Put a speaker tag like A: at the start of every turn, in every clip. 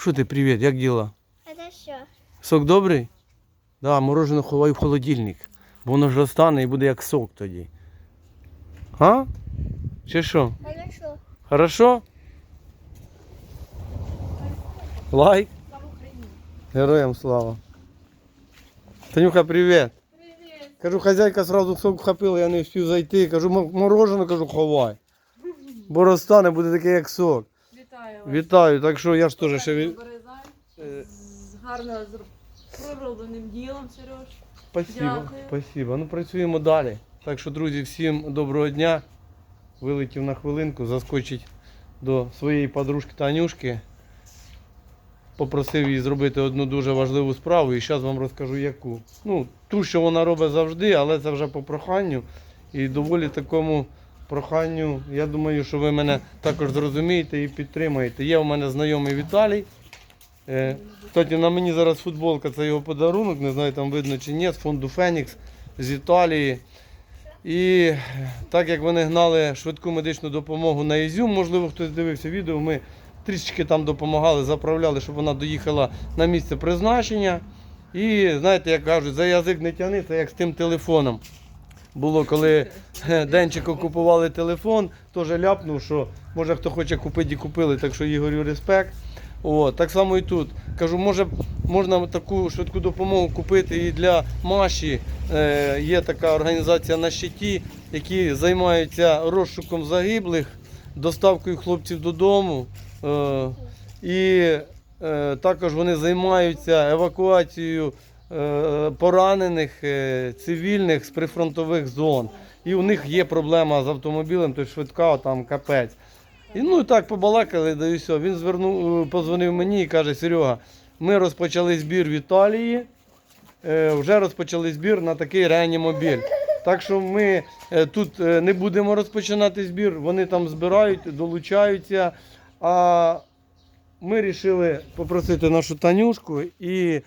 A: Що ти, привіт, як діла?
B: Хорошо.
A: Сок добрий? Да, мороженое ховай в холодильник. Бо воно ж розтане і буде як сок тоді. А? Чи що?
B: Хорошо.
A: Хорошо? Лайк. Героям слава. Танюха, привіт.
C: Привіт.
A: Кажу, хазяйка сразу сок вхопила, я не встиг зайти. Кажу, мороженое, кажу, ховай. Бо розтане, буде таке, як сок.
C: Вітаю вас.
A: Вітаю, так що я ж теж ще від...
C: Березань.
A: Е,
C: З гарно з проробленим ділом, Сереж.
A: Спасибо,
C: Дякую.
A: спасибо. Ну працюємо далі. Так що, друзі, всім доброго дня. Вилетів на хвилинку, заскочить до своєї подружки Танюшки. Попросив її зробити одну дуже важливу справу і зараз вам розкажу яку. Ну, ту, що вона робить завжди, але це вже по проханню. І доволі такому проханню, я думаю, що ви мене також зрозумієте і підтримаєте. Є у мене знайомий Віталій. Е, Кстати, на мені зараз футболка, це його подарунок, не знаю, там видно чи ні, з фонду Фенікс з Італії. І так як вони гнали швидку медичну допомогу на Ізюм, можливо, хтось дивився відео, ми трішечки там допомагали, заправляли, щоб вона доїхала на місце призначення. І знаєте, як кажуть, за язик не тяни, це як з тим телефоном. Було, коли е, Денчику купували телефон, теж ляпнув, що може хто хоче купити і купили, так що Ігорю респект. О, так само і тут. Кажу, може можна таку швидку допомогу купити і для Маші. Е, є така організація на щиті, які займаються розшуком загиблих, доставкою хлопців додому. Е, і е, також вони займаються евакуацією поранених е, цивільних з прифронтових зон. І у них є проблема з автомобілем, то швидка там капець. І ну так побалакали, да і все. Він звернув, е, позвонив мені і каже: Серега, ми розпочали збір в Італії. е, Вже розпочали збір на такий реанімобіль. Так що ми е, тут е, не будемо розпочинати збір, вони там збирають, долучаються. А ми вирішили попросити нашу Танюшку і е,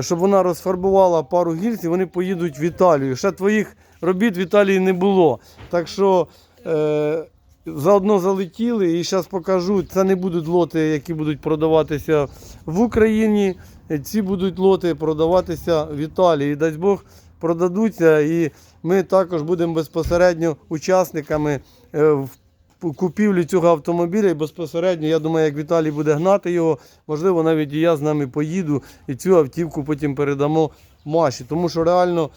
A: щоб вона розфарбувала пару гільз, і вони поїдуть в Італію. Ще твоїх робіт в Італії не було. Так що е, заодно залетіли і зараз покажу. Це не будуть лоти, які будуть продаватися в Україні. Ці будуть лоти продаватися в Італії. Дасть Бог продадуться, і ми також будемо безпосередньо учасниками е, в купівлі цього автомобіля. І безпосередньо, я думаю, як Віталій буде гнати його, можливо, навіть і я з нами поїду і цю автівку потім передамо Маші. Тому що реально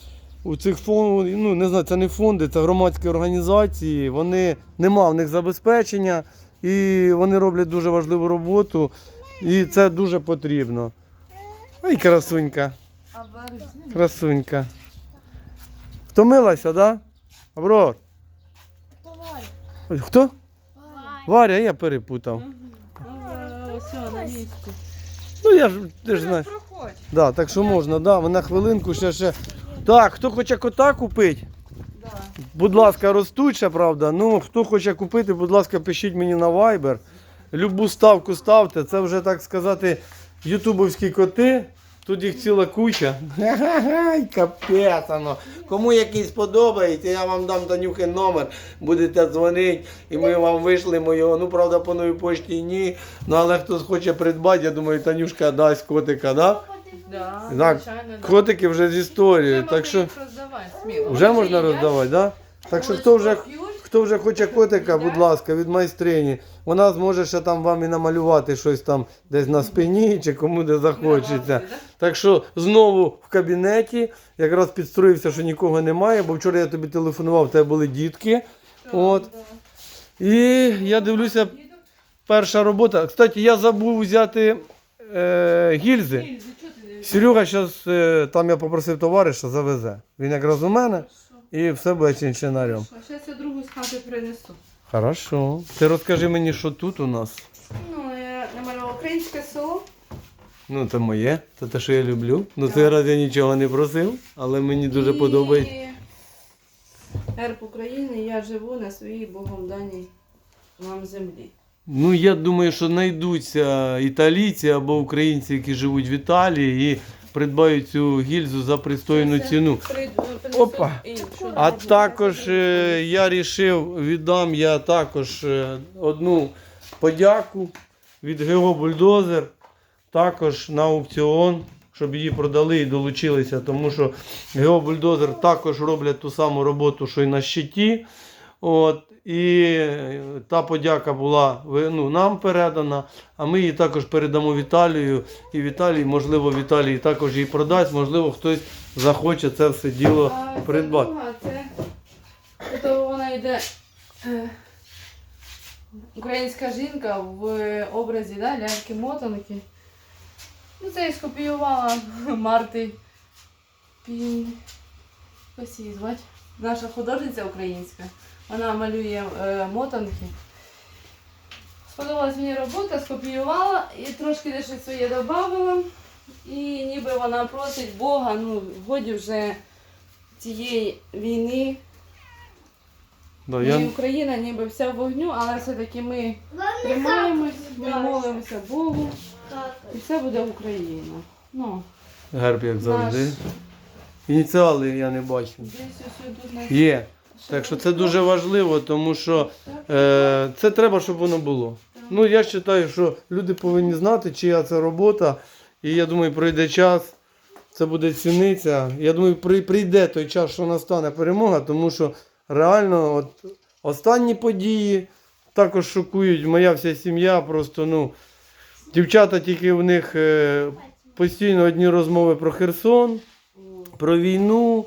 A: у цих фондів, ну не знаю, це не фонди, це громадські організації. Вони нема в них забезпечення і вони роблять дуже важливу роботу. І це дуже потрібно. Ой, красунька, красунька. Втомилася, так? Да? Аврор? Хто? Варя, я перепутав. Ну я ж ти ж знаєш. Да, так що можна, да, на хвилинку ще ще. Так, хто хоче кота купити,
C: Да.
A: будь ласка, ростуча, правда. Ну, хто хоче купити, будь ласка, пишіть мені на Viber. Любу ставку ставте. Це вже так сказати ютубовські коти. Тут їх ціла куча. Ай, капець воно. Кому якийсь подобається, я вам дам Танюхи номер, будете дзвонити, і ми вам вишлемо його. Ну, правда, по новій пошті ні. Ну, але хтось хоче придбати, я думаю, Танюшка дасть котика, да?
C: Да,
A: Так,
C: звичайно, да.
A: Котики вже з історією.
C: Вже
A: Так
C: можна
A: що вже можна роздавати, да? Так що хто вже, хто вже хоче котика, будь ласка, від майстрині. Вона зможе ще там вам і намалювати щось там десь на спині чи кому де захочеться. Так що знову в кабінеті, якраз підстроївся, що нікого немає, бо вчора я тобі телефонував, тебе були дітки. От. І я дивлюся, перша робота. Кстати, я забув взяти е, гільзи. Серега зараз, е, там я попросив товариша, завезе. Він якраз у мене і все буде чинчинарем.
C: Зараз я другу з хати принесу.
A: Хорошо. Ти розкажи мені, що тут у нас.
C: Ну, я намалювала українське село.
A: Ну, це моє, це те, що я люблю. Ну, цей раз я нічого не просив, але мені дуже
C: І
A: подобається.
C: Герб України, я живу на своїй Богом даній вам землі.
A: Ну, я думаю, що знайдуться італійці або українці, які живуть в Італії і придбають цю гільзу за пристойну ціну. Опа. А також е, я вирішив, віддам я також е, одну подяку від ГО Бульдозер. також на аукціон, щоб її продали і долучилися, тому що геобульдозер також роблять ту саму роботу, що й на щиті. От, і е, та подяка була ну, нам передана, а ми її також передамо Віталію. І Віталій, можливо, Віталій також її продасть, можливо, хтось захоче це все діло
C: А це
A: придбати.
C: друга, це, вона йде е, українська жінка в образі да, ляльки мотанки. Ну, це я скопіювала Марти Пін. Ось її звати. Наша художниця українська. Вона малює е, мотанки. Сподобалась мені робота, скопіювала і трошки дещо своє додавала. І ніби вона просить Бога, ну, годі вже цієї війни.
A: Да,
C: І
A: я...
C: Україна ніби вся в вогню, але все-таки ми тримаємось, ми молимося Богу, і все буде Україна. Ну,
A: Герб, як завжди.
C: наш-
A: Ініціали я не бачу.
C: десь ось тут наш-
A: Є. Так що це дуже важливо, тому що е, це треба, щоб воно було. Ну, я вважаю, що люди повинні знати, чия це робота. І я думаю, пройде час, це буде цінитися. Я думаю, прийде той час, що настане перемога, тому що реально от, останні події також шокують. Моя вся сім'я просто, ну, дівчата тільки в них е, постійно одні розмови про Херсон, про війну.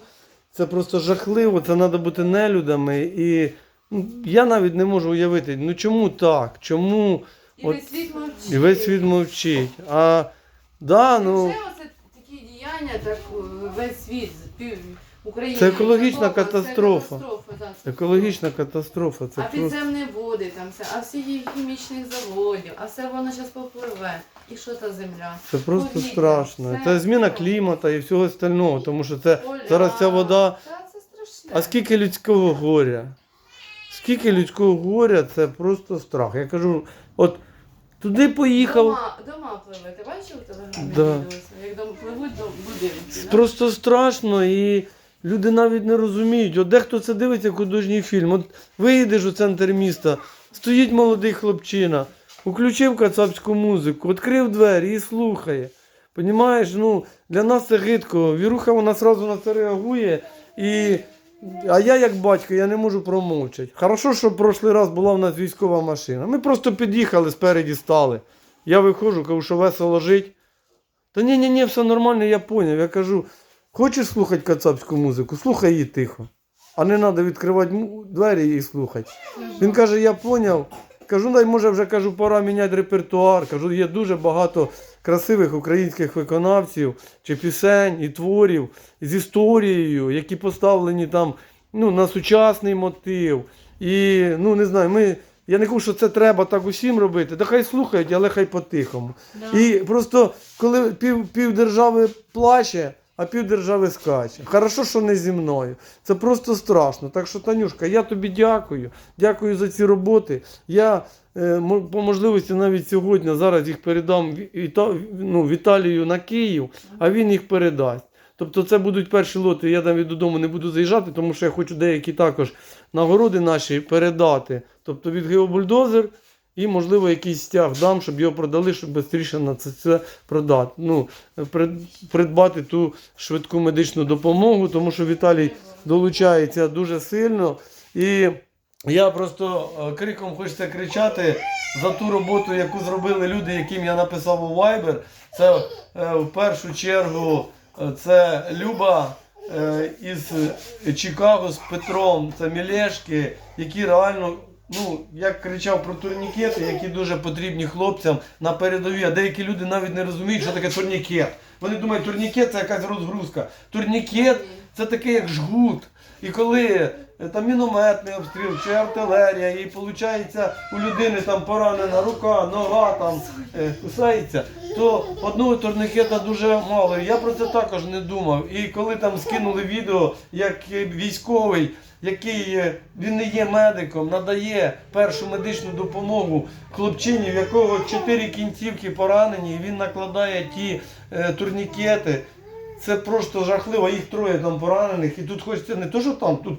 A: Це просто жахливо, це треба бути нелюдами. І ну, я навіть не можу уявити, ну чому так? Чому
C: І
A: от-
C: весь світ мовчить.
A: і весь світ мовчить? А да, ну
C: Це оце такі діяння, так е, весь світ, пів України.
A: Це екологічна
C: Європа,
A: катастрофа.
C: Це катастрофа,
A: екологічна катастрофа. Це
C: а
A: просто
C: підземні води там все, а всі їх хімічних заводів, а все воно зараз попливе. І що та земля?
A: це просто
C: повітря,
A: страшно.
C: все.
A: Це зміна клімату і всього остального, тому що це
C: Поля.
A: зараз ця вода.
C: Та це страшне.
A: А скільки людського горя? Скільки людського горя, це просто страх. Я кажу, от туди поїхав.
C: Дома, дома пливе. Ти бачив у телеграмі?
A: Да.
C: відео? Як дом пливуть до будинки. да?
A: Просто страшно і люди навіть не розуміють. От дехто це дивиться художній фільм. От виїдеш у центр міста, стоїть молодий хлопчина, включив кацапську музику, відкрив двері і слухає. Понімаєш, ну для нас це гидко. Віруха вона одразу на це реагує. І... А я, як батько, я не можу промовчати. Хорошо, що в прошлий раз була в нас військова машина. Ми просто під'їхали, спереді стали. Я виходжу, кажу, що весело жить. Та ні, ні, ні, все нормально, я поняв. Я кажу, хочеш слухати кацапську музику, слухай її тихо. А не треба відкривати двері і слухати. Він каже, я поняв. Кажу, дай може вже кажу, пора міняти репертуар. Кажу, є дуже багато красивих українських виконавців чи пісень і творів з історією, які поставлені там ну, на сучасний мотив. І ну не знаю, ми. Я не кажу, що це треба так усім робити. Та хай слухають, але хай по-тихому.
C: Да.
A: І просто коли пів, пів держави плаче, а пів держави скаче. Хорошо, що не зі мною. Це просто страшно. Так що, Танюшка, я тобі дякую. Дякую за ці роботи. Я е, по можливості навіть сьогодні зараз їх передам ну, Віталію на Київ, а він їх передасть. Тобто це будуть перші лоти. Я навіть додому не буду заїжджати, тому що я хочу деякі також нагороди наші передати. Тобто від Геобульдозер і, можливо, якийсь стяг дам, щоб його продали, щоб швидше на це, це продати. Ну, придбати ту швидку медичну допомогу, тому що Віталій долучається дуже сильно. І я просто е, криком хочеться кричати за ту роботу, яку зробили люди, яким я написав у Viber. Це е, в першу чергу е, це Люба із Чикаго з Петром, це Мілешки, які реально. Ну, я кричав про турнікети, які дуже потрібні хлопцям на передовій. А деякі люди навіть не розуміють, що таке турнікет. Вони думають, турнікет це якась розгрузка. Турнікет це таке як жгут. І коли е, там мінометний обстріл чи артилерія, і виходить у людини там поранена рука, нога там е, кусається, то одного турнікета дуже мало. Я про це також не думав. І коли там скинули відео, як військовий, який е, він не є медиком, надає першу медичну допомогу хлопчині, в якого чотири кінцівки поранені, і він накладає ті турнікети. Це просто жахливо, їх троє там поранених, і тут хочеться не то, що там, тут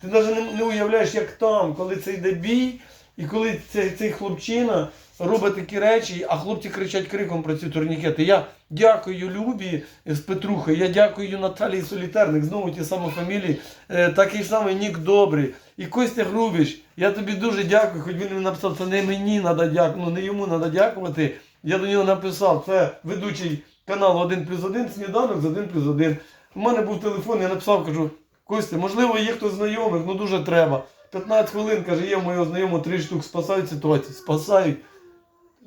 A: ти навіть не, не уявляєш, як там, коли це йде бій, і коли цей, цей хлопчина робить такі речі, а хлопці кричать криком про ці турнікети. Я дякую Любі з Петрухи, я дякую Наталії Солітерник, знову ті самі фамілії, е, такий самий Нік Добрий. І Костя Грубіч, я тобі дуже дякую, хоч він написав, це не мені треба дякувати, ну не йому треба дякувати. Я до нього написав, це ведучий каналу 1 плюс 1, сніданок з 1 плюс 1. У мене був телефон, я написав, кажу, Костя, можливо, є хтось знайомих, ну дуже треба. 15 хвилин, каже, є моєго знайомого три штук спасають ситуацію. Спасають.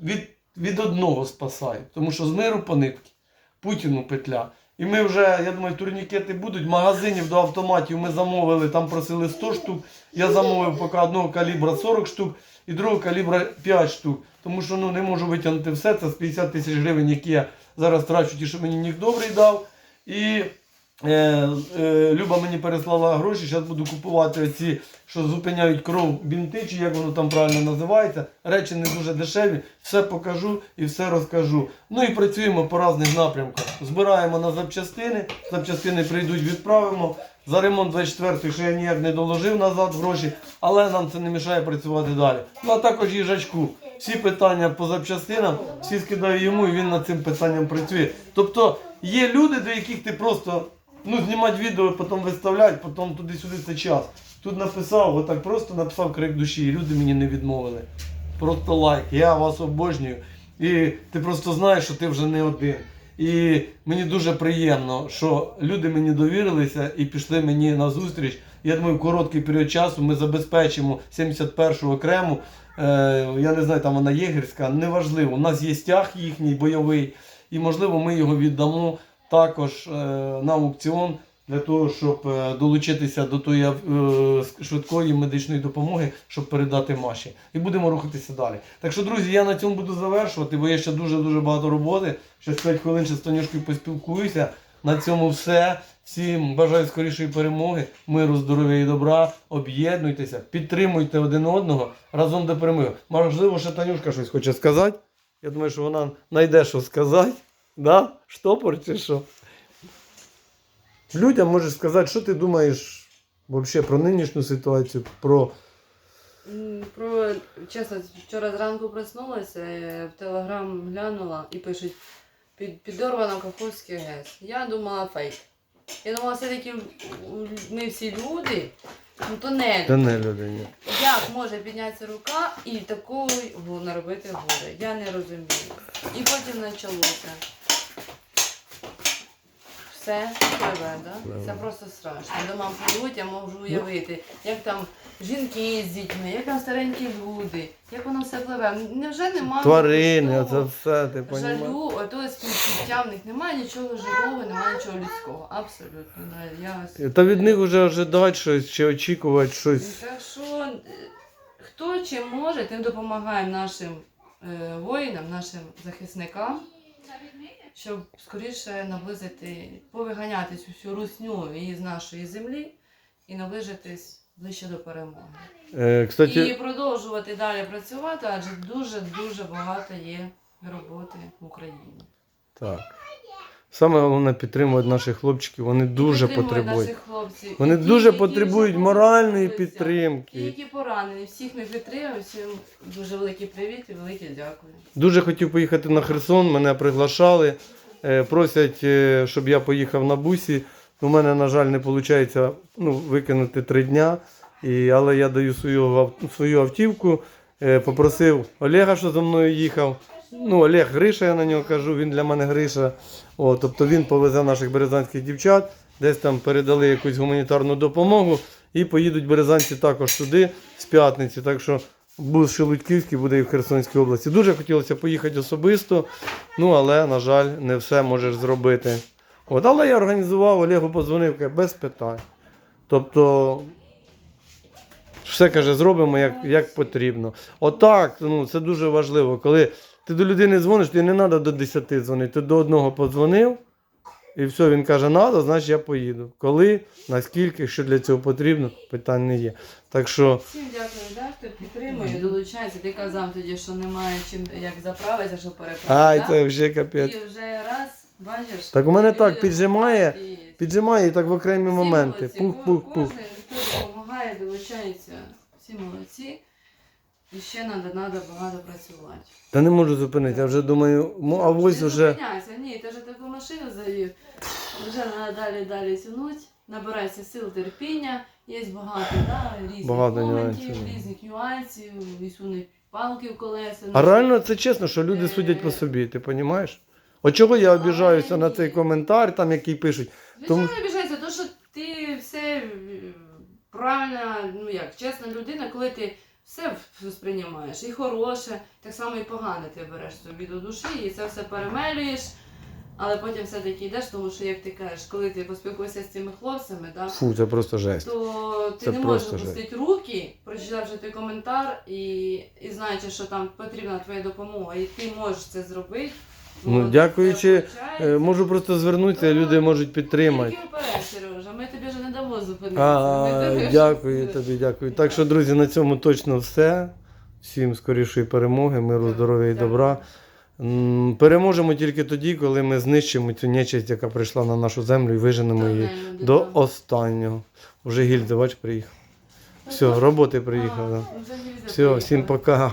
A: Від, від одного спасають. Тому що з миру по. Путіну петля. І ми вже, я думаю, турнікети будуть. Магазинів до автоматів ми замовили, там просили 100 штук. Я замовив поки одного калібра 40 штук і другого калібра 5 штук. Тому що ну, не можу витягнути все. Це з 50 тисяч гривень, які я зараз трачу, ті, що мені Нік добрий дав. І Е, е, Люба мені переслала гроші, зараз буду купувати оці, що зупиняють кров бінти, чи як воно там правильно називається. Речі не дуже дешеві, все покажу і все розкажу. Ну і працюємо по різних напрямках. Збираємо на запчастини, запчастини прийдуть, відправимо. За ремонт 24-й ще я ніяк не доложив назад гроші, але нам це не мішає працювати далі. Ну а також їжачку. Всі питання по запчастинам, всі скидаю йому, і він над цим питанням працює. Тобто є люди, до яких ти просто ну, знімати відео, потім виставляти, потім туди-сюди це час. Тут написав, отак просто написав крик душі, і люди мені не відмовили. Просто лайк, я вас обожнюю. І ти просто знаєш, що ти вже не один. І мені дуже приємно, що люди мені довірилися і пішли мені на зустріч. Я думаю, в короткий період часу ми забезпечимо 71-го окрему. Е, я не знаю, там вона єгерська, неважливо. У нас є стяг їхній бойовий, і можливо ми його віддамо також е, на аукціон для того, щоб е, долучитися до тої швидкої медичної допомоги, щоб передати Маші. І будемо рухатися далі. Так що, друзі, я на цьому буду завершувати, бо є ще дуже-дуже багато роботи. Ще 5 хвилин ще з Танюшкою поспілкуюся. На цьому все. Всім бажаю скорішої перемоги, миру, здоров'я і добра. Об'єднуйтеся, підтримуйте один одного разом до перемоги. Можливо, ще Танюшка щось хоче сказати. Я думаю, що вона знайде, що сказати. Да? Штопор чи що? Людям можеш сказати, що ти думаєш взагалі про нинішню ситуацію, про
C: Про чесно, вчора зранку проснулася, е, в телеграм глянула і пишуть під, підорвано Каховський ГЕС. Я думала фейк. Я думала, все-таки ми всі люди, ну то не
A: Та не людині.
C: Як може піднятися рука і такого наробити горе? Я не розумію. І потім почалося. Все пливе, да? Це просто страшно. Дома пливуть, я можу уявити, як там жінки з дітьми, як там старенькі люди, як воно все пливе. Невже немає
A: Тварини, оце все, ти розумієш?
C: жалю, ото співчуття в них немає нічого живого, немає нічого людського. Абсолютно. Да. Я...
A: Та від них вже ожидати щось чи очікувати щось.
C: Так що е, хто чим може, тим допомагає нашим е, воїнам, нашим захисникам, щоб скоріше наблизити, повиганяти цю всю русню із нашої землі і наближитись ближче до перемоги.
A: Е,
C: І продовжувати далі працювати, адже дуже дуже багато є роботи в Україні.
A: так. Саме головне підтримувати наших хлопчиків, вони дуже потребують.
C: наших хлопців.
A: Вони
C: І ті,
A: дуже
C: які
A: потребують
C: вже
A: моральної
C: повернулися. Ті,
A: підтримки.
C: які поранені, всіх ми підтримуємо, всім дуже великий привіт і велике дякую.
A: Дуже хотів поїхати на Херсон, мене приглашали. Е, Просять, е, щоб я поїхав на бусі. У мене, на жаль, не виходить ну, викинути три дня. І, але я даю свою, ав- свою автівку. Е, Попросив Олега, що за мною їхав. Ну, Олег Гриша, я на нього кажу, він для мене Гриша. О, тобто він повезе наших березанських дівчат, десь там передали якусь гуманітарну допомогу і поїдуть березанці також туди з п'ятниці. Так що бус Шелудьківський буде і в Херсонській області. Дуже хотілося поїхати особисто, ну але, на жаль, не все можеш зробити. От, але я організував, Олегу подзвонив, каже, без питань. Тобто, все каже, зробимо як, як потрібно. Отак, ну, це дуже важливо. Коли ти до людини дзвониш, тобі не треба до 10 дзвонити. Ти до одного подзвонив, і все, він каже, треба, значить я поїду. Коли, наскільки, що для цього потрібно, питань не є. Так що.
C: Всім дякую, да, хто підтримує, долучається. Ти казав тоді, що немає чим як заправитися, щоб переправити.
A: Ай, це вже капець.
C: І вже раз, бачиш.
A: Так у мене так
C: люди
A: піджимає,
C: і
A: Піджимає і так в окремі
C: всі
A: моменти.
C: молодці.
A: Пух, пух, пух.
C: Кожен, хто допомагає, долучається. Всі молодці. І ще треба, треба багато працювати.
A: Та не можу зупинити, я вже думаю, ну, а ось
C: Не
A: вже.
C: зупиняйся, ні, ти ж таку машину завів. Вже треба далі далі тянуть, набирається сил терпіння, є багато, да, різних
A: Багато
C: моментів,
A: нюансів.
C: різних нюансів, вісуни палки в колеса.
A: А реально це чесно, що люди судять по собі, ти розумієш? От чого я обіжаюся на цей коментар, там який пишуть.
C: Звичайно,
A: тому-
C: не обіжайся, то що ти все е, правильна, ну як, чесна людина, коли ти все сприймаєш, і хороше, так само і погане ти береш собі до душі, і це все перемелюєш. Але потім все-таки йдеш, тому що, як ти кажеш, коли ти поспілкуєшся з цими хлопцями, да,
A: Фу, це просто жесть.
C: то ти
A: Це
C: не можеш опустити руки, прочитавши той коментар і, і знаючи, що там потрібна твоя допомога, і ти можеш це зробити.
A: Ну, дякуючи, Е. Можу просто звернутися, люди можуть підтримати.
C: Тільки вперед, Сережа, ми тобі вже не дамо зупинитися.
A: А, дякую тобі, дякую. Так що, друзі, на цьому точно все. Всім скорішої перемоги, миру, здоров'я і добра. М, Переможемо тільки тоді, коли ми знищимо цю нечисть, яка прийшла на нашу землю і виженемо її до
C: да.
A: останнього. Вже гільза, бач, приїхав. Все, роботи приїхав. Да.
C: вже
A: Все, всім пока.